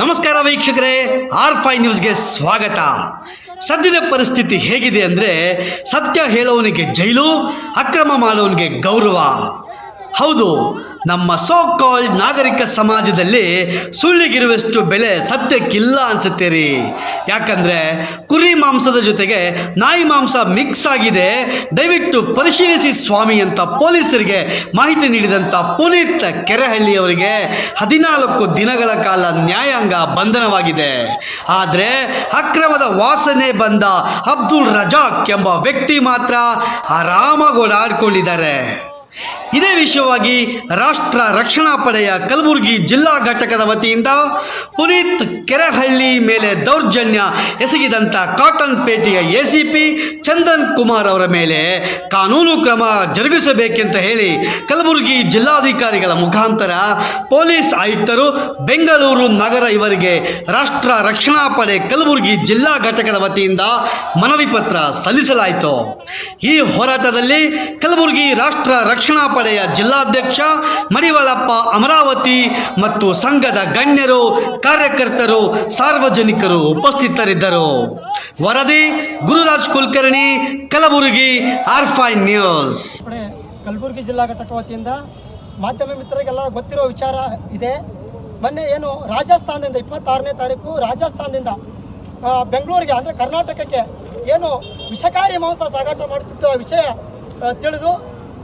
ನಮಸ್ಕಾರ ವೀಕ್ಷಕರೇ R five ನ್ಯೂಸ್ಗೆ ಸ್ವಾಗತ. ಸದ್ಯದ ಪರಿಸ್ಥಿತಿ ಹೇಗಿದೆ ಅಂದರೆ, ಸತ್ಯ ಹೇಳೋವನಿಗೆ ಜೈಲು, ಅಕ್ರಮ ಮಾಡೋವನಿಗೆ ಗೌರವ. ಹೌದು ನಮ್ಮ ಸೋ ಕಾಲ್ಡ್ ನಾಗರಿಕ ಸಮಾಜದಲ್ಲಿ ಸುಳ್ಳಿಗಿರುವಷ್ಟು ಬೆಲೆ ಸತ್ಯಕ್ಕಿಲ್ಲ ಅನ್ಸುತ್ತೆ ರೀ ಯಾಕಂದರೆ ಕುರಿ ಮಾಂಸದ ಜೊತೆಗೆ ನಾಯಿ ಮಾಂಸ ಮಿಕ್ಸ್ ಆಗಿದೆ. ದಯವಿಟ್ಟು ಪರಿಶೀಲಿಸಿ ಸ್ವಾಮಿ ಅಂತ ಪೊಲೀಸರಿಗೆ ಮಾಹಿತಿ ನೀಡಿದಂಥ ಪುನೀತ್ ಕೆರೆಹಳ್ಳಿಯವರಿಗೆ ಹದಿನಾಲ್ಕು ದಿನಗಳ ಕಾಲ ನ್ಯಾಯಾಂಗ ಬಂಧನವಾಗಿದೆ. ಆದರೆ ಅಕ್ರಮದ ವಾಸನೆ ಬಂದ ಅಬ್ದುಲ್ ರಜಾಕ್ ಎಂಬ ವ್ಯಕ್ತಿ ಮಾತ್ರ ಆರಾಮಾಗಿ ಓಡಾಡ್ಕೊಂಡಿದ್ದಾರೆ. ಇದೇ ವಿಷಯವಾಗಿ ರಾಷ್ಟ್ರ ರಕ್ಷಣಾ ಪಡೆಯ ಕಲಬುರಗಿ ಜಿಲ್ಲಾ ಘಟಕದ ವತಿಯಿಂದ ಪುನೀತ್ ಕೆರೆಹಳ್ಳಿ ಮೇಲೆ ದೌರ್ಜನ್ಯ ಎಸಗಿದಂಥ ಕಾಟನ್ ಪೇಟೆಯ A C P Chandan Kumar ಅವರ ಮೇಲೆ ಕಾನೂನು ಕ್ರಮ ಜರುಗಿಸಬೇಕೆಂತ ಹೇಳಿ ಕಲಬುರಗಿ ಜಿಲ್ಲಾಧಿಕಾರಿಗಳ ಮುಖಾಂತರ ಪೊಲೀಸ್ ಆಯುಕ್ತರು ಬೆಂಗಳೂರು ನಗರ ಇವರಿಗೆ ರಾಷ್ಟ್ರ ರಕ್ಷಣಾ ಪಡೆ ಕಲಬುರಗಿ ಜಿಲ್ಲಾ ಘಟಕದ ವತಿಯಿಂದ ಮನವಿ ಪತ್ರ ಸಲ್ಲಿಸಲಾಯಿತು. ಈ ಹೋರಾಟದಲ್ಲಿ ಕಲಬುರಗಿ ರಾಷ್ಟ್ರ ರಕ್ಷಣಾ ಪಡೆಯ ಜಿಲ್ಲಾಧ್ಯಕ್ಷ ಮಡಿವಾಳಪ್ಪ ಅಮರಾವತಿ ಮತ್ತು ಸಂಘದ ಗಣ್ಯರು, ಕಾರ್ಯಕರ್ತರು, ಸಾರ್ವಜನಿಕರು ಉಪಸ್ಥಿತರಿದ್ದರು. ವರದಿ, ಗುರುರಾಜ್ ಕುಲಕರ್ಣಿ, ಕಲಬುರಗಿ, ಆರ್ಫೈ ನ್ಯೂಸ್. ಕಲಬುರಗಿ ಜಿಲ್ಲಾ ಘಟಕ ವತಿಯಿಂದ ಮಾಧ್ಯಮ ಮಿತ್ರರಿಗೆಲ್ಲ ಗೊತ್ತಿರೋ ವಿಚಾರ ಇದೆ. ಮೊನ್ನೆ ಏನು ರಾಜಸ್ಥಾನದಿಂದ ಇಪ್ಪತ್ತಾರನೇ ತಾರೀಕು ರಾಜಸ್ಥಾನದಿಂದ ಬೆಂಗಳೂರಿಗೆ ಅಂದರೆ ಕರ್ನಾಟಕಕ್ಕೆ ಏನು ವಿಷಕಾರಿ ಮಾಂಸ ಸಾಗಾಟ ಮಾಡುತ್ತಿದ್ದ ವಿಷಯ ತಿಳಿದು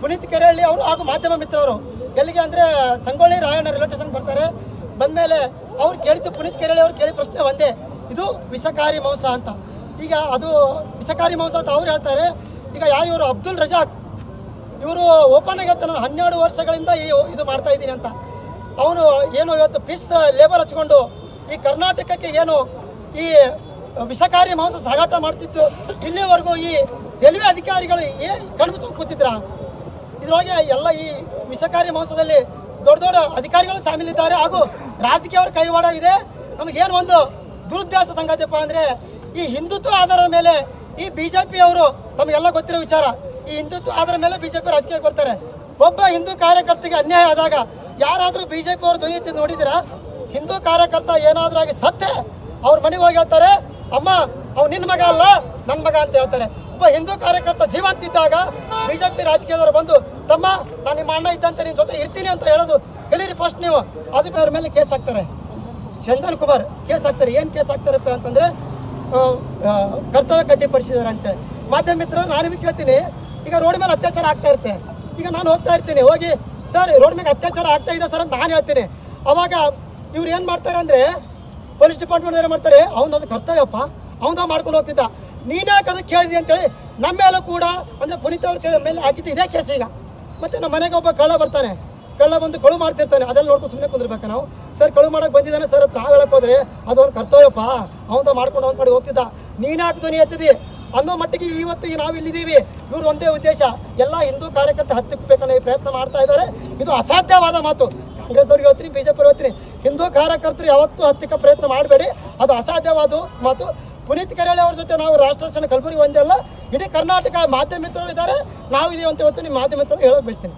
ಪುನೀತ್ ಕೆರೆಹಳ್ಳಿ ಅವರು ಹಾಗೂ ಮಾಧ್ಯಮ ಮಿತ್ರರು. ಎಲ್ಲಿಗೆ ಅಂದರೆ ಸಂಗೊಳ್ಳಿ ರಾಯಣ್ಣ ರೈಲ್ವೆ ಸ್ಟೇಷನ್ ಬರ್ತಾರೆ. ಬಂದಮೇಲೆ ಅವ್ರು ಕೇಳಿದ್ದು ಪುನೀತ್ ಕೆರೆಹಳ್ಳಿ ಅವ್ರು ಕೇಳಿದ ಪ್ರಶ್ನೆ ಒಂದೇ. ಇದು ವಿಷಕಾರಿ ಮಾಂಸ ಅಂತ. ಈಗ ಅದು ವಿಷಕಾರಿ ಮಾಂಸ ಅಂತ ಅವ್ರು ಹೇಳ್ತಾರೆ. ಈಗ ಯಾರು ಇವರು? ಅಬ್ದುಲ್ ರಜಾಕ್. ಇವರು ಓಪನ್ ಆಗಿ ಹೇಳ್ತಾರೆ, ನಾನು ಹನ್ನೆರಡು ವರ್ಷಗಳಿಂದ ಈ ಇದು ಮಾಡ್ತಾ ಇದ್ದೀನಿ ಅಂತ. ಅವನು ಏನು ಇವತ್ತು ಪಿಸ್ ಲೇಬಲ್ ಹಚ್ಕೊಂಡು ಈ ಕರ್ನಾಟಕಕ್ಕೆ ಏನು ಈ ವಿಷಕಾರಿ ಮಾಂಸ ಸಾಗಾಟ ಮಾಡ್ತಿತ್ತು. ಇಲ್ಲಿವರೆಗೂ ಈ ರೈಲ್ವೆ ಅಧಿಕಾರಿಗಳು ಏ ಕಣ್ಮಿಸ್ಕೊಂಡು ಕೂತಿದ್ರ? ಇದ್ರೊಳಗೆ ಎಲ್ಲ ಈ ವಿಷಕಾರಿ ಮಾಂಸದಲ್ಲಿ ದೊಡ್ಡ ದೊಡ್ಡ ಅಧಿಕಾರಿಗಳು ಸಾಮೀಲಿದ್ದಾರೆ. ಹಾಗೂ ರಾಜಕೀಯವ್ರ ಕೈವಾಡವಿದೆ. ನಮಗೇನು ಒಂದು ದುರುದ್ದೇಶ ಸಂಗತಿಯಪ್ಪ ಅಂದರೆ, ಈ ಹಿಂದುತ್ವ ಆಧಾರದ ಮೇಲೆ ಈ ಬಿ ಜೆ ಅವರು, ತಮಗೆಲ್ಲ ಗೊತ್ತಿರೋ ವಿಚಾರ, ಈ ಹಿಂದುತ್ವ ಆಧಾರ ಮೇಲೆ ಬಿ ಜೆ ಪಿ ರಾಜಕೀಯಕ್ಕೆ ಬರ್ತಾರೆ ಒಬ್ಬ ಹಿಂದೂ ಕಾರ್ಯಕರ್ತಿಗೆ ಅನ್ಯಾಯ ಆದಾಗ ಯಾರಾದರೂ ಬಿ ಜೆ ಪಿ ಅವರು ಧ್ವನಿ ಎತ್ತಿ ನೋಡಿದಿರಾ ಹಿಂದೂ ಕಾರ್ಯಕರ್ತ ಏನಾದರೂ ಆಗಿ ಸತ್ತರೆ, ಅವ್ರ ಮನೆಗೆ ಹೋಗಿ ಹೇಳ್ತಾರೆ, ಅಮ್ಮ, ಅವ್ನು ನಿನ್ನ ಮಗ ಅಲ್ಲ ನನ್ನ ಮಗ ಅಂತ ಹೇಳ್ತಾರೆ. ಒಬ್ಬ ಹಿಂದೂ ಕಾರ್ಯಕರ್ತ ಜೀವಂತ ಇದ್ದಾಗ ಬಿಜೆಪಿ ರಾಜಕೀಯದವರು ಬಂದು, ತಮ್ಮ, ನಾನು ನಿಮ್ಮ ಅಣ್ಣ ಇದ್ದಂತೆ ಜೊತೆ ಇರ್ತೀನಿ ಅಂತ ಹೇಳೋದು ಹೇಳಿರಿ ಫಸ್ಟ್ ನೀವು. ಅದಕ್ಕೆ ಅವ್ರ ಮೇಲೆ ಕೇಸ್ ಹಾಕ್ತಾರೆ. ಚಂದನ್ ಕುಮಾರ್, ಕೇಸ್ ಹಾಕ್ತಾರೆ. ಏನು ಕೇಸ್ ಹಾಕ್ತಾರಪ್ಪ ಅಂತಂದ್ರೆ ಕರ್ತವ್ಯ ಕಡ್ಡಿಪಡಿಸಿದ್ದಾರೆ ಅಂತ. ಮಾಧ್ಯಮ ಮಿತ್ರರು, ನಾನು ನಿಮಗೆ ಕೇಳ್ತೀನಿ. ಈಗ ರೋಡ್ ಮೇಲೆ ಅತ್ಯಾಚಾರ ಆಗ್ತಾ ಇರುತ್ತೆ. ಈಗ ನಾನು ಹೋಗ್ತಾ ಇರ್ತೀನಿ. ಹೋಗಿ, ಸರ್ ರೋಡ್ ಮೇಲೆ ಅತ್ಯಾಚಾರ ಆಗ್ತಾ ಇದೆ ಸರ್ ಅಂತ ನಾನು ಹೇಳ್ತೀನಿ. ಅವಾಗ ಇವ್ರು ಏನು ಮಾಡ್ತಾರೆ ಅಂದರೆ, ಪೊಲೀಸ್ ಡಿಪಾರ್ಟ್ಮೆಂಟ್ ಏನು ಮಾಡ್ತಾರೆ. ಅವನದು ಕರ್ತವ್ಯಪ್ಪ. ಅವನ ಮಾಡ್ಕೊಂಡು ಹೋಗ್ತಿದ್ದ. ನೀನೇ ಅದಕ್ಕೆ ಕೇಳಿದೆ ಅಂತೇಳಿ ನಮ್ಮ ಮೇಲೂ ಕೂಡ, ಅಂದರೆ ಪುನೀತ್ ಅವ್ರ ಮೇಲೆ ಹಾಕಿದ್ದು ಇದೇ ಕೇಸ್ ಈಗ. ಮತ್ತೆ ನಮ್ಮ ಮನೆಗೆ ಒಬ್ಬ ಕಳ್ಳ ಬರ್ತಾನೆ. ಕಳ್ಳ ಬಂದು ಕಳು ಮಾಡ್ತಿರ್ತಾನೆ. ಅದೆಲ್ಲ ನೋಡ್ಕೊಂಡು ಸುಮ್ಮನೆ ಕುಂದಿರ್ಬೇಕು ನಾವು? ಸರ್, ಕಳು ಮಾಡೋಕೆ ಬಂದಿದ್ದಾನೆ ಸರ್, ಅಂತ ನಾವು ಹೇಳಕ್ ಹೋದ್ರೆ ಅದೊಂದು ಕರ್ತವ್ಯಪ್ಪ. ಅವನ ಮಾಡ್ಕೊಂಡು ಅವ್ನ ಕಡೆ ಹೋಗ್ತಿದ್ದ. ನೀನೇ ಹಾಕಿ ಧ್ವನಿ ಎತ್ತಿದಿ. ಅನ್ನೋ ಮಟ್ಟಿಗೆ ಇವತ್ತು ನಾವು ಇಲ್ಲಿದ್ದೀವಿ. ಇವ್ರ ಒಂದೇ ಉದ್ದೇಶ. ಎಲ್ಲ ಹಿಂದೂ ಕಾರ್ಯಕರ್ತ ಹತ್ತಿಕ್ಕಬೇಕನ್ನೋ ಈ ಪ್ರಯತ್ನ ಮಾಡ್ತಾ ಇದ್ದಾರೆ. ಇದು ಅಸಾಧ್ಯವಾದ ಮಾತು. ಕಾಂಗ್ರೆಸ್ದವ್ರಿಗೆ ಹೇಳ್ತೀನಿ ಬಿಜೆಪಿ ಹೇಳ್ತೀನಿ. ಹಿಂದೂ ಕಾರ್ಯಕರ್ತರು ಯಾವತ್ತೂ ಹತ್ತಿಕ್ಕ ಪ್ರಯತ್ನ ಮಾಡಬೇಡಿ. ಅದು ಅಸಾಧ್ಯವಾದ ಮಾತು. ಪುನೀತ್ ಕೆರೆಹಳ್ಳಿ ಅವ್ರ ಜೊತೆ ನಾವು ರಾಷ್ಟ್ರ ಕಲಬುರಗಿ ಒಂದೇ ಅಲ್ಲ, ಇಡೀ ಕರ್ನಾಟಕ ಮಾಧ್ಯಮ ಮಿತ್ರರು ಇದ್ದಾರೆ. ನಾವು ಇದೀವಂತ ಇವತ್ತು ನಿಮ್ಮ ಮಾಧ್ಯಮ ಮಿತ್ರರು ಹೇಳೋಕೆ ಬಯಸ್ತೀನಿ.